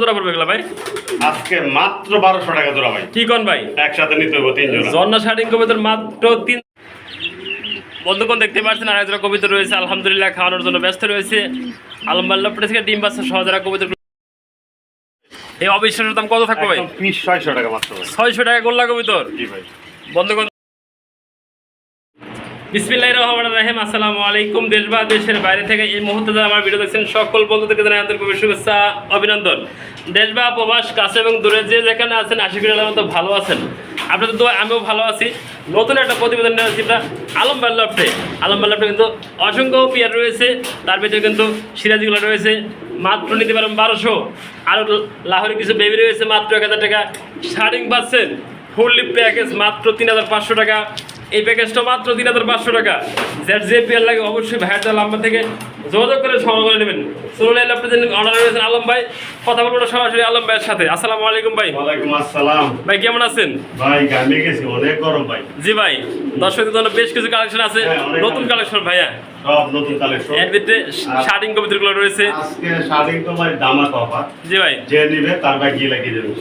জোড়া পড়বে এগুলা ভাই? আজকে মাত্র বারোশো টাকা জোড়া ভাই। কি কন ভাই? একসাথে নিতে হবে তিন জোড়া জন্না শাড়িং কবিতার মাত্র তিন বন্ধুগণ দেখতে পাচ্ছেন আর একজোড়া কবিতা রয়েছে আলহামদুলিল্লাহ খাওয়ানোর জন্য ব্যস্ত রয়েছে। আলমবাল্লা থেকে ডিম বাচ্চা সহজরা কবিতা এই অবিশ্বাসের দাম কত থাকবে ভাই? ছয়শো টাকা মাত্র ছয়শো টাকা গোল্লা কবিতর। জি ভাই। বন্ধুগণ বিসমিল্লাহ রহমান রাহিম। আসসালামু আলাইকুম দেশ বা দেশের বাইরে থেকে এই মুহূর্তে যারা আমার ভিডিও দেখছেন, সকল বন্ধুদেরকে জানাই আন্তরিক শুভেচ্ছা, অভিনন্দন। দেশ বা প্রবাস, কাছে এবং দূরে যে যেখানে আছেন, আশি ফিরালের মতো ভালো আছেন। আপনাদের তো আমিও ভালো আছি। নতুন একটা প্রতিবেদন নিয়ে আসছি আমরা আলম বাল্লাপটে আলম বাল্লাপটে কিন্তু অসংখ্য পিয়ার রয়েছে। তার ভিতরে কিন্তু সিরাজিগুলো রয়েছে। মাত্র নিতে পারেন বারোশো। আর লাহোরে কিছু বেবি রয়েছে, মাত্র এক হাজার টাকা। শার্টিং পাচ্ছেন। ফুললি প্যাকেজ মাত্র তিন হাজার পাঁচশো টাকা। এই প্যাকেজটা মাত্র তিন হাজার পাঁচশো টাকা। যে পেয়ার লাগে অবশ্যই ভাইয়ার লাম্বা থেকে যোগাযোগ করে সংগ্রহ করে নেবেন। সুরুল আপনি যে অনার রয়েছেন আলম ভাই। কথা বলব সরাসরি আলম ভাইয়ের সাথে। আসসালামু আলাইকুম ভাই। ওয়ালাইকুম আসসালাম। ভাই কেমন আছেন? ভাই গামে গেছি অনেক গরম ভাই। জি ভাই দর্শকদের জন্য বেশ কিছু কালেকশন আছে। হ্যাঁ, নতুন কালেকশন ভাইয়া। সব নতুন কালেকশন এর ভিতরে শার্টিং কবিতাগুলো রয়েছে। আজকে শাড়ি তো ভাই দামা কফা জি ভাই। যে নিবে তার ভাই গিয়ে লাগিয়ে দেবেন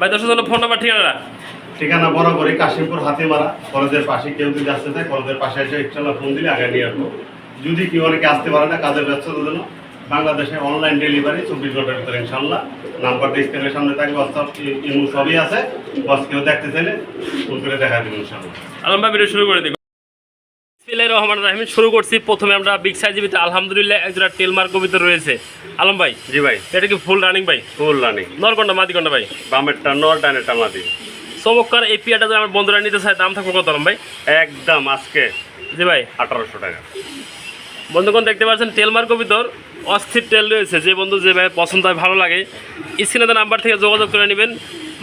ভাই দর্শক জন্য ফোন নাম্বার ঠিকানা ঠিকানা বরাবরই কাশিমপুর হাতিমারা কলেজের পাশে কেউ যদি আসতে চায় কলেজের পাশে এসে ইনশাল্লাহ ফোন দিলে আগে নিয়ে আসব। যদি কেউ অনেকে আসতে পারে না কাজের ব্যস্ততার জন্য বাংলাদেশে অনলাইন ডেলিভারি চব্বিশ ঘণ্টার ভিতরে ইনশাল্লাহ। নাম্বারটা স্ক্রিনের সামনে থাকবে হোয়াটসঅ্যাপ ইমো সবই আছে। বস কেউ দেখতে চাইলে ফোন করে দেখা দেবেন ইনশাল্লাহ। আলম ভাই ভিডিও শুরু করে দিই। বিসমিল্লাহ রহমান রাহিম শুরু করছি। প্রথমে আমরা বিগ সাইজের ভিতরে আলহামদুলিল্লাহ একজোড়া টেলমার কবিতা রয়েছে। আলম ভাই জি ভাই। এটা কি ফুল রানিং ভাই? ফুল রানি নরকন্ডা মাদিকন্ডা ভাই? বামেরটা নর ডানেরটা মাদি। চমৎকার এই পিয়াটা যদি আমার বন্ধুরা নিতে চায়, দাম থাকবে কত ভাই? একদম আজকে। জি ভাই, আঠারোশো টাকা। বন্ধুগণ, দেখতে পাচ্ছেন টেলমার কবিতর, অস্থির তেল রয়েছে। যে বন্ধু যে ভাই পছন্দ হয়, ভালো লাগে। স্ক্রিনে নাম্বার থেকে যোগাযোগ করে নেবেন।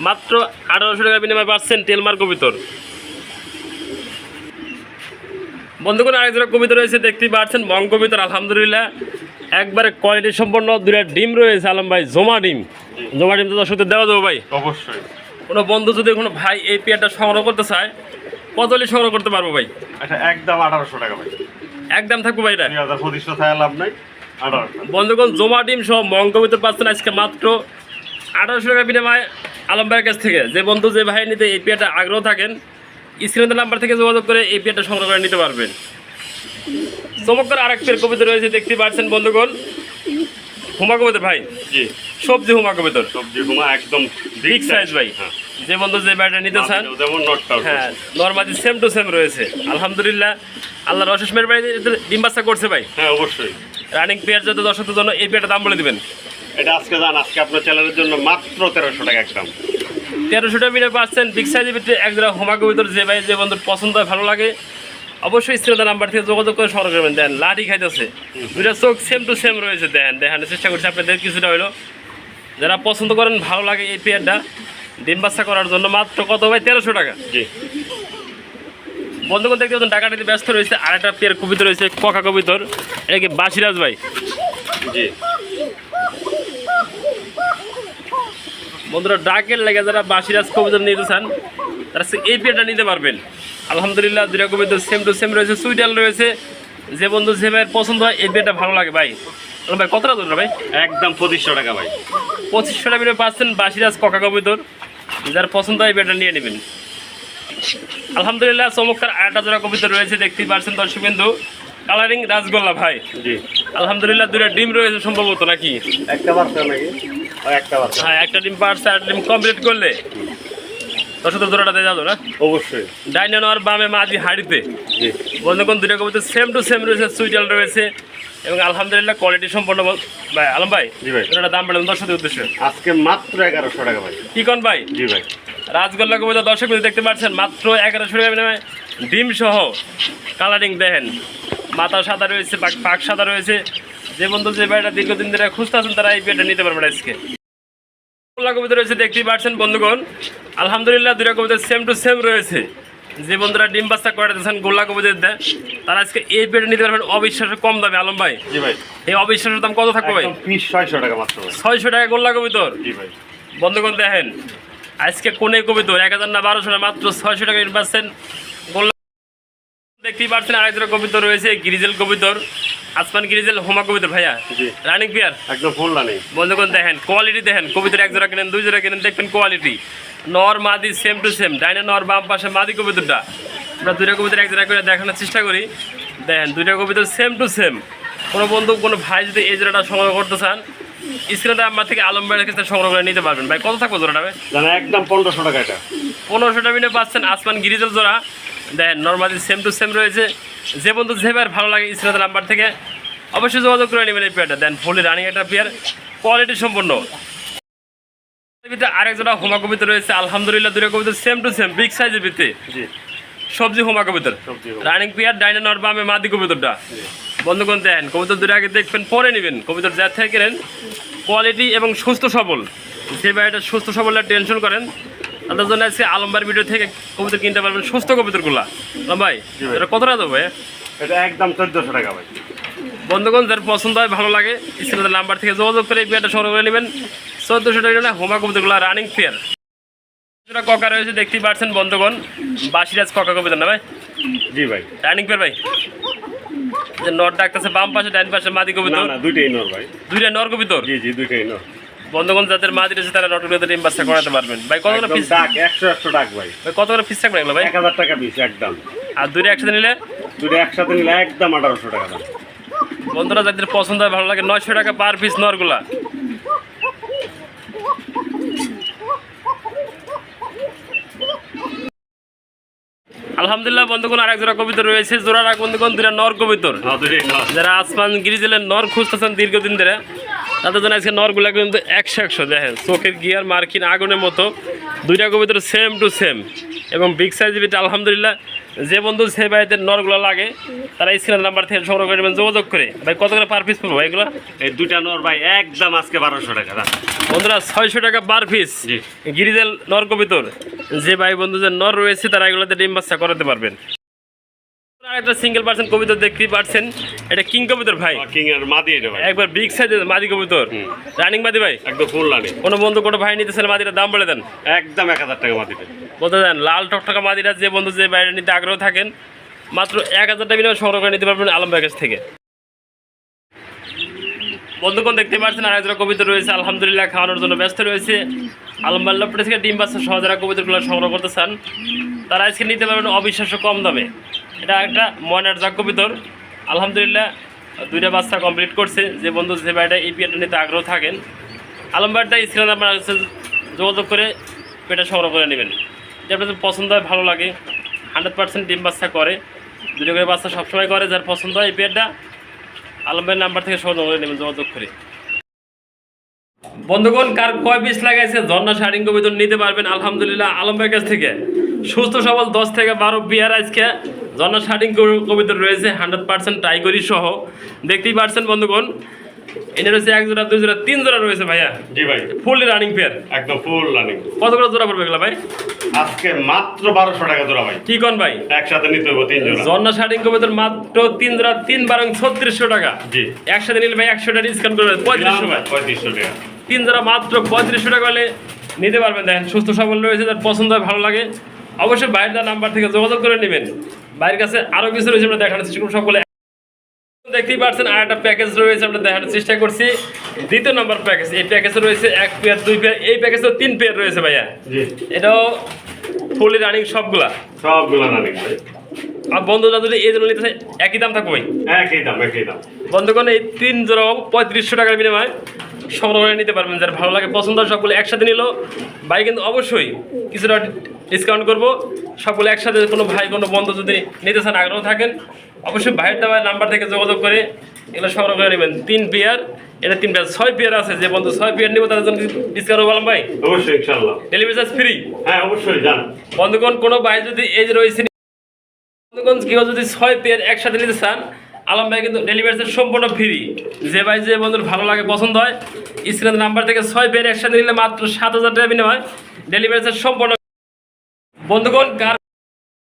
মাত্র আঠারোশো টাকা বিনিময় পাচ্ছেন টেলমার কবিতর। বন্ধুগণ আরেকজোড়া কবিতা রয়েছে, দেখতেই পাচ্ছেন মং কবিতর, আলহামদুলিল্লাহ। একবারে কোয়ালিটি সম্পন্ন দুটা ডিম রয়েছে, আলম ভাই, জমা ডিম। জমা ডিম তো দর্শকদের দেওয়া দেবো ভাই। অবশ্যই। কোনো বন্ধু যদি কোনো ভাই এই পেয়ারটা সংগ্রহ করতে চায় কত সংগ্রহ করতে পারব ভাই? আচ্ছা একদম আঠারোশো টাকা ভাই। একদম থাকব ভাই এটা? পঁচিশশো থাকা লাভ নাই বন্ধুগণ জমা ডিম সহ মঙ্গবিত পাচ্ছেন আজকে মাত্র আঠারোশো টাকা বিনিময় আলম ভাইয়ের কাছ থেকে। যে বন্ধু যে ভাই নিতে এই পেয়ারটা আগ্রহ থাকেন স্ক্রিনের নাম্বার থেকে যোগাযোগ করে এই পেয়ারটা সংগ্রহ করে নিতে পারবেন। চমৎকার আরেক পেয়ার কবিতা রয়েছে দেখতে পাচ্ছেন বন্ধুগণ। হুমা কবিতা ভাই? জি। সবজি হুমা কবিতর সবজি ঘুমা একদম বিগ সাইজ ভাই। হ্যাঁ। যে বন্ধু যে ব্যাটটা নিতে চান যেমন হ্যাঁ নর্মালি সেম টু সেম রয়েছে। আলহামদুলিল্লাহ আল্লাহর অশেষ মেয়ের বাড়িতে ডিম বাচ্চা করছে ভাই। হ্যাঁ অবশ্যই। রানিং পেয়ার যত দর্শকদের জন্য এই পেয়ারটা দাম বলে দিবেন। এটা আজকে জান আজকে আপনার চ্যানেলের জন্য মাত্র তেরোশো টাকা একদম। তেরোশো টাকা মিলে পাচ্ছেন বিগ সাইজের ভিতরে এক জোড়া ভিতরে যে ভাই যে বন্ধুর পছন্দ হয় ভালো লাগে। অবশ্যই স্ক্রিনের নাম্বার থেকে যোগাযোগ করে সংগ্রহ করবেন। দেন লাঠি খাইতেছে। দুইটা চোখ সেম টু সেম রয়েছে। দেন দেখানোর চেষ্টা করছি আপনাদের কিছুটা হলো যারা পছন্দ করেন ভালো লাগে এই পেয়ারটা ডিম বাচ্চা করার জন্য মাত্র কত ভাই? তেরোশো টাকা। জি। বন্ধুগণ দেখতে পাচ্ছেন টাকাটিতে ব্যস্ত রয়েছে। আর একটা পেয়ার কবিতা রয়েছে ককা কবিতর। এটা কি বাসিরাজ ভাই? জি। বন্ধুরা ডাকের লেগে যারা বাসিরাজ কবিতা নিতে চান তারা এই পেয়ারটা নিতে পারবেন। আলহামদুলিল্লাহ দুটা কবিতা সেম টু সেম রয়েছে সুইডাল রয়েছে। যে বন্ধু যে ভাইয়ের পছন্দ হয় এই পেয়ারটা ভালো লাগে ভাই। ভাই কতটা দূর ভাই? একদম পঁচিশশো টাকা ভাই। পঁচিশশো টাকা পাচ্ছেন বাসিরাজ ককা কবিতর। যার পছন্দ হয় পেয়ারটা নিয়ে নেবেন। আলহামদুলিল্লাহ চমৎকার আরেকটা জোড়া কবিতা রয়েছে দেখতেই পারছেন দর্শক বিন্দু কালারিং রাজগোল্লা ভাই। জি। আলহামদুলিল্লাহ দুটা ডিম রয়েছে সম্ভবত নাকি? একটা বাচ্চা নাকি? একটা বাচ্চা। হ্যাঁ একটা ডিম পারছে আর ডিম কমপ্লিট করলে। দর্শকদের জোড়াটা দিয়ে যাব না? অবশ্যই। ডাইনে নেওয়ার বামে মাঝি হাড়িতে। জি। বন্ধুগণ দুটো সেম টু সেম রয়েছে সুইটাল রয়েছে। এবং আলহামদুলিল্লাহ কোয়ালিটি সম্পন্ন ভাই আলম ভাই জি ভাই। এটা দাম উদ্দেশ্যে। আজকে মাত্র এগারোশো টাকা ভাই। কি কন ভাই জি ভাই। রাজগোল্লা কবিতা দর্শক দেখতে পাচ্ছেন মাত্র এগারোশো টাকা ডিম সহ কালারিং দেখেন। মাথা সাদা রয়েছে পাক পাক সাদা রয়েছে। যে বন্ধু যে ভাইটা দীর্ঘদিন ধরে খুঁজতে আছেন তারা এই পেটা নিতে পারবেন আজকে। গোল্লা কবিতা রয়েছে দেখতেই পাচ্ছেন বন্ধুগণ। আলহামদুলিল্লাহ দুটা কবিতা সেম টু সেম রয়েছে। যে বন্ধুরা ডিম বাচ্চা করে দিয়েছেন গোল্লা কবিতা দেয় তারা আজকে এই পেটে নিতে পারবেন অবিশ্বাসের কম দামে। আলম ভাই জি ভাই। এই অবিশ্বাসের দাম কত থাকবে ভাই? ছয়শো টাকা মাত্র ছয়শো টাকা গোল্লা কবিতর? জি ভাই। বন্ধুগণ দেখেন আজকে কোনে কবিতর? এক হাজার না বারোশো না মাত্র ছয়শো টাকা পাচ্ছেন। গোল্লা দেখতেই পাচ্ছেন আরেকজন কবিতর রয়েছে গ্রিজেল কবিতর আসমান গিরিজেল হোমা কবিতর ভাইয়া। জি। Running pair? একদম ফুল বন্ধুগণ দেখেন কোয়ালিটি দেখেন কবিতার এক জোড়া কিনেন দুই জোড়া কিনেন দেখবেন কোয়ালিটি নর মাদি সেম টু সেম ডাইনে নর বাম পাশে মাদি কবিতাটা আমরা দুইটা কবিতার এক জোড়া করে দেখানোর চেষ্টা করি। দেখেন দুইটা কবিতা সেম টু সেম কোনো বন্ধু কোনো ভাই যদি এই জোড়াটা সংগ্রহ করতে চান স্ক্রিনটা আমার থেকে আলম ভাইয়ের কাছে সংগ্রহ করে নিতে পারবেন। ভাই কত থাকব জোড়াটা ভাই? একদম পনেরোশো টাকা এটা। পনেরোশো টাকা পাচ্ছেন আসমান গিরিজল জোড়া। দেখেন নর্মালি সেম টু সেম রয়েছে। যে বন্ধু যেভাবে ভালো লাগে স্ক্রিনের নাম্বার থেকে অবশ্যই যোগাযোগ করে নেবেন এই পেয়ারটা দেন ফুলি রানিং একটা পেয়ার কোয়ালিটি সম্পন্ন। ভিতরে আরেক জোড়া হোমা কবিতা রয়েছে আলহামদুলিল্লাহ দুটো কবিতা সেম টু সেম বিগ সাইজের ভিত্তি। সবজি হোমা কবিতার রানিং পেয়ার ডাইনানর বামে মাদি কবিতরটা বন্ধুগণ দেন কবিতর দুটো আগে দেখবেন পরে নেবেন। কবিতর যা থেকে কেনেন কোয়ালিটি এবং সুস্থ সবল। যে ভাইটা সুস্থ সবলের টেনশন করেন তাদের জন্য আজকে আলম্বার ভিডিও থেকে কবিতর কিনতে পারবেন সুস্থ কবিতরগুলা ভাই এটা কত টাকা দেবো ভাই? এটা একদম চোদ্দোশো টাকা ভাই। বন্ধুগণ যার পছন্দ হয় ভালো লাগে স্ক্রিনের নাম্বার থেকে যোগাযোগ করে এই পেয়ারটা সংগ্রহ করে নেবেন। চোদ্দোশো টাকা হোমা কবিতরগুলো রানিং যেটা ককা রয়েছে দেখতেই পাচ্ছেন বন্ধুগণ। বাসিরাজ ককা কবিতা না ভাই? জি ভাই। রানিং পেয়ার ভাই? যে নট ডাকতেছে বাম পাশে ডাইন পাশে মাদি কবিতর। দুইটাই নর ভাই। দুইটা নর কবিতর? জি জি দুইটাই নর। বন্ধুগণ যাদের মাদি রয়েছে তারা নটগুলোতে ডিম বাচ্চা করাতে পারবেন। ভাই কত করে পিস ডাক একশো একশো ডাক ভাই। ভাই কত করে পিস থাকবে ভাই? এক হাজার টাকা পিস একদম। আর দুইটা একসাথে নিলে? দুটো একসাথে নিলে একদম আঠারোশো টাকা দাম। বন্ধুরা যাদের পছন্দ হয় ভালো লাগে নয়শো টাকা পার পিস নরগুলা। আলহামদুলিল্লাহ বন্ধুগণ আরেক জোড়া কবিতর রয়েছে। জোড়ারা বন্ধুগণ দুটা নর কবিতর। যারা আসমান গিরিজেলের নর খুঁজতেছেন দীর্ঘদিন ধরে তাদের জন্য আজকে নরগুলা কিন্তু একশো একশো দেখেন চোখের গিয়ার মার্কিন আগুনের মতো। দুইটা কবিতর সেম টু সেম এবং বিগ সাইজ বিটা আলহামদুলিল্লাহ যে বন্ধু সে বাড়িতে নরগুলো লাগে তারা স্ক্রিনের নাম্বার থেকে সংগ্রহ করে যোগাযোগ করে। ভাই কত করে পার পিস পড়ব এগুলো? এই দুইটা নর ভাই একদম আজকে বারোশো টাকা বন্ধুরা ছয়শো টাকা পার পিস গিরিজাল নর কবিতর যে ভাই বন্ধু যে নর রয়েছে তারা এগুলোতে ডিম বাচ্চা করাতে পারবেন। একটা সিঙ্গেল পার্সেন্ট কবিতর দেখতেই পাচ্ছেন এটা কিং কবিতর ভাই। কিং এর মাদি এটা ভাই। একবার বিগ সাইজের মাদি কবুতর। রানিং মাদি ভাই? একদম ফুল রানিং কোনো বন্ধু কোনো ভাই নিতে চাইলে মাদিটার দাম বলে দেন। একদম এক হাজার টাকা মাদিটা। বলতে দেন লাল টকটকা মাদিরা যে বন্ধু যে বাইরে নিতে আগ্রহ থাকেন মাত্র এক হাজার টাকা সংগ্রহ করে নিতে পারবেন আলম কাছ থেকে। বন্ধুগণ দেখতে পাচ্ছেন আর একজোড়া কবিতা রয়েছে আলহামদুলিল্লাহ খাওয়ানোর জন্য ব্যস্ত রয়েছে। আলম বাল্লাহ থেকে ডিম বাচ্চা সহ যারা কবিতাগুলো সংগ্রহ করতে চান তারা আজকে নিতে পারবেন অবিশ্বাস্য কম দামে। এটা একটা ময়নার জাগ কবিতর আলহামদুলিল্লাহ, দুইটা বাচ্চা কমপ্লিট করছে। যে বন্ধু, যে বাড়িটা এই পিয়াটা নিতে আগ্রহ থাকেন, আলম আপনার কাছে যোগাযোগ করে পেটা সংগ্রহ করে নেবেন। যে আপনাদের পছন্দ হয়, ভালো লাগে। হান্ড্রেড পার্সেন্ট ডিম বাচ্চা করে। দুটো করে বাচ্চা সবসময় করে, যার পছন্দ হয় এই পেয়ারটা আলমের নাম্বার থেকে সংগ্রহ করে নেবেন, যোগাযোগ করে। বন্ধুগণ, কার কয় পিস লাগাইছে, ঝর্ণা শাড়িং কবিতর নিতে পারবেন, আলহামদুলিল্লাহ। আলমের কাছ থেকে সুস্থ, সবল, দশ থেকে বারো বিয়ার আজকে। ঝর্ণা শাড়িং কবিতর রয়েছে হান্ড্রেড পার্সেন্ট টাইগরি সহ। দেখতেই পারছেন বন্ধুগণ এনে রয়েছে এক জোড়া দুই জোড়া তিন জোড়া রয়েছে ভাইয়া। জি ভাই। ফুললি রানিং পেয়ার একদম ফুল রানিং কত করে জোড়া পড়বে এগুলো ভাই? আজকে মাত্র বারোশো টাকা জোড়া ভাই। কি কন ভাই? একসাথে নিতে হবে তিন জোড়া। ঝর্ণা শাড়িং কবিতর মাত্র তিন জোড়া তিন বারং ছত্রিশশো টাকা। জি। একসাথে নিলে ভাই একশো টাকা ডিসকাউন্ট করবে পঁয়ত্রিশশো ভাই। পঁয়ত্রিশশো টাকা। তিন জোড়া মাত্র পঁয়ত্রিশশো টাকা হলে নিতে পারবেন দেখেন সুস্থ সবল রয়েছে তার পছন্দ হয় ভালো লাগে। অবশ্যই বাইরের নাম্বার থেকে যোগাযোগ করে নেবেন। বাইরের কাছে আরও কিছু রয়েছে আমরা দেখানোর চেষ্টা করব সকলে। দেখতেই পাচ্ছেন আর একটা প্যাকেজ রয়েছে আমরা দেখানোর চেষ্টা করছি। দ্বিতীয় নম্বর প্যাকেজ এই প্যাকেজে রয়েছে এক পেয়ার দুই পেয়ার এই প্যাকেজেও তিন পেয়ার রয়েছে ভাইয়া। এটাও ফুলি রানিং সবগুলা? সবগুলো রানিং ভাই। আর বন্ধুরা যদি এই জন্য নিতে একই দাম থাকবে একই দাম একই দাম। বন্ধুগণ এই তিন জোড়া পঁয়ত্রিশশো টাকার বিনিময়ে সংগ্রহ করে নিতে পারবেন। যার ভালো লাগে পছন্দ সবগুলো একসাথে নিল। ভাই কিন্তু অবশ্যই কিছুটা ডিসকাউন্ট করব। সবগুলো একসাথে কোনো ভাই কোনো বন্ধু যদি নিতে চান আগ্রহ থাকেন অবশ্যই ভাইয়ের দেওয়ার নাম্বার থেকে যোগাযোগ করে এগুলো সংগ্রহ করে নেবেন। তিন পেয়ার এটা তিন পেয়ার ছয় পেয়ার আছে যে বন্ধু ছয় পেয়ার নিব তাদের জন্য ডিসকাউন্ট বললাম ভাই? অবশ্যই ইনশাল্লাহ ডেলিভারি চার্জ ফ্রি হ্যাঁ অবশ্যই যান বন্ধুগণ কোনো ভাই যদি এই যে রয়েছে বন্ধুগণ কেউ যদি ছয় পেয়ার একসাথে নিতে চান আলম ভাই কিন্তু ডেলিভারি চার্জ সম্পূর্ণ ফ্রি যে ভাই যে বন্ধুর ভালো লাগে পছন্দ হয় স্ক্রিনের নাম্বার থেকে ছয় পেয়ার একসাথে নিলে মাত্র সাত হাজার টাকা বিনিময়। ডেলিভারি চার্জ সম্পূর্ণ বন্ধুগণ কার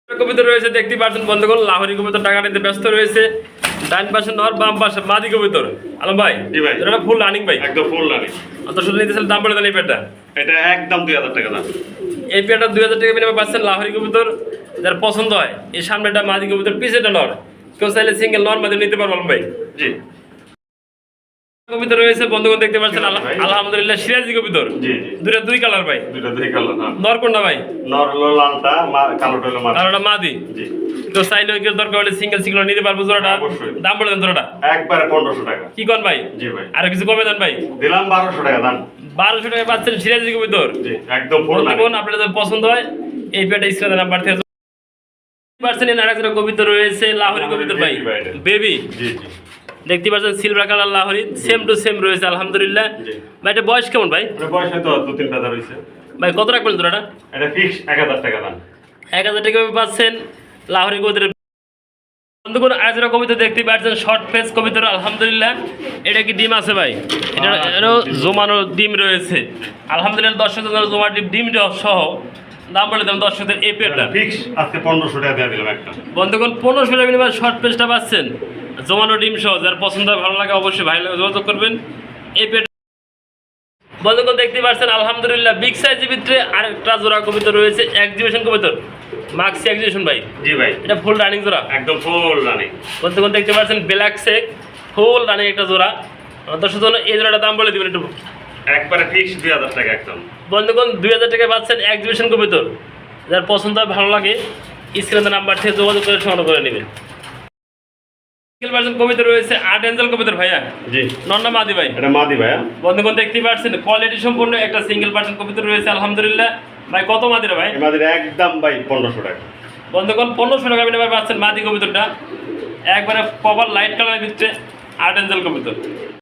কবিতা রয়েছে দেখতে পাচ্ছেন বন্ধুগণ লাহোরি কবিতা টাকা নিতে ব্যস্ত রয়েছে। ডান পাশে নর বাম পাশে মাদি কবিতর। আলম ভাই জি ভাই। এটা ফুল রানিং ভাই একদম ফুল রানিং অত শুধু নিতে চাইলে দাম বলে দেন এই পেটটা এটা একদম দুই হাজার টাকা দাম। এই পেটটা দুই হাজার টাকা বিনিময়ে পাচ্ছেন লাহোরি কবুতর। যার পছন্দ হয় এই সামনেটা মাদি কবুতর পিছেটা নর। কেউ চাইলে সিঙ্গেল নর মাদি নিতে পারব ভাই। জি। কবিতা রয়েছে বন্ধুগণ দেখতে পাচ্ছেন। আলহামদুলিল্লাহ সিরাজি কবিতর। দুইটা দুই কালার ভাই। দুইটা দুই কালার হ্যাঁ। নর কোনটা ভাই। নর হলো লালটা মা- কালোটা হলো কালোটা মাদি। জি। তো চাইলে ওই দরকার হলে সিঙ্গেল সিঙ্গেল নিতে পারব জোড়াটা। দাম বলে দেন জোড়াটা। একবারে পনেরোশো টাকা। কি কন ভাই? জি ভাই। আর কিছু কমে দেন ভাই? দিলাম বারোশো টাকা দাম। বারোশো টাকা পাচ্ছেন সিরাজি কবিতর। জি একদম ফুল বন্ধুগণ আপনাদের যদি পছন্দ হয় এই পেটা স্ক্রিনে নাম্বার থেকে পার্সেন্ট আরেকটা কবিতা রয়েছে লাহোরি কবিতর ভাই। বেবি জি জি। দেখতে পাচ্ছেন silver colour Lahori same to same রয়েছে আলহামদুলিল্লাহ। ভাই এটা বয়স কেমন ভাই? বয়স হয়তো দু তিন পাতা রয়েছে। ভাই কত রাখবেন তোরা এটা ফিক্স এক হাজার টাকা দাম। এক হাজার টাকা পাচ্ছেন লাহরি কবিতার বন্ধুগণ আরেকটা কবিতা দেখতে পাচ্ছেন শর্ট ফেস কবিতার আলহামদুলিল্লাহ। এটা কি ডিম আছে ভাই? এটা হ্যাঁ, এরও। জমানো ডিম রয়েছে। আলহামদুলিল্লাহ দর্শকদের জন্য জমা ডিম ডিম সহ। দাম বলে দাম দর্শকদের এই পেটটা ফিক্স আজকে পনেরোশো টাকা দিয়ে দিলাম একটা। বন্ধুগণ পনেরোশো টাকা শর্ট পেজটা পাচ্ছেন। জমানো ডিম সহ যার পছন্দ ভালো লাগে অবশ্যই ভাই লাগে যোগাযোগ করবেন। এই পেট বন্ধুগণ দেখতে পাচ্ছেন আলহামদুলিল্লাহ বিগ সাইজের ভিতরে আরেকটা জোড়া কবিতা রয়েছে এক্সিবিশন কবিতর। মার্কসি এক্সিবিশন ভাই। জি ভাই। এটা ফুল রানিং জোড়া। একদম ফুল রানিং বন্ধুগণ দেখতে পাচ্ছেন ব্ল্যাক সেক ফুল রানিং একটা জোড়া। দর্শক জন্য এই জোড়াটা দাম বলে দিবেন একটু। একবারে ফিক্স দুই হাজার টাকা একদম। বন্ধুগণ দুই হাজার টাকা পাচ্ছেন এক্সিবিশন কবিতর। যার পছন্দ ভালো লাগে স্ক্রিনের নাম্বার থেকে যোগাযোগ করে সংগ্রহ করে নেবেন। সিঙ্গেল ভার্সন কবিতা রয়েছে আট এঞ্জেল কবিতার ভাইয়া। জি। নন্না মাদি ভাই? এটা মাদি ভাইয়া। বন্ধুগণ দেখতেই পাচ্ছেন কোয়ালিটি সম্পূর্ণ একটা সিঙ্গেল পার্সেন্ট কবিতা রয়েছে আলহামদুলিল্লাহ। ভাই কত মাদিরা ভাই? এই একদম ভাই পনেরোশো টাকা। বন্ধুগণ পনেরোশো টাকা বিনিময়ে পাচ্ছেন মাদি কবিতাটা। একবারে কভার লাইট কালারের ভিতরে আট এঞ্জেল কবিতর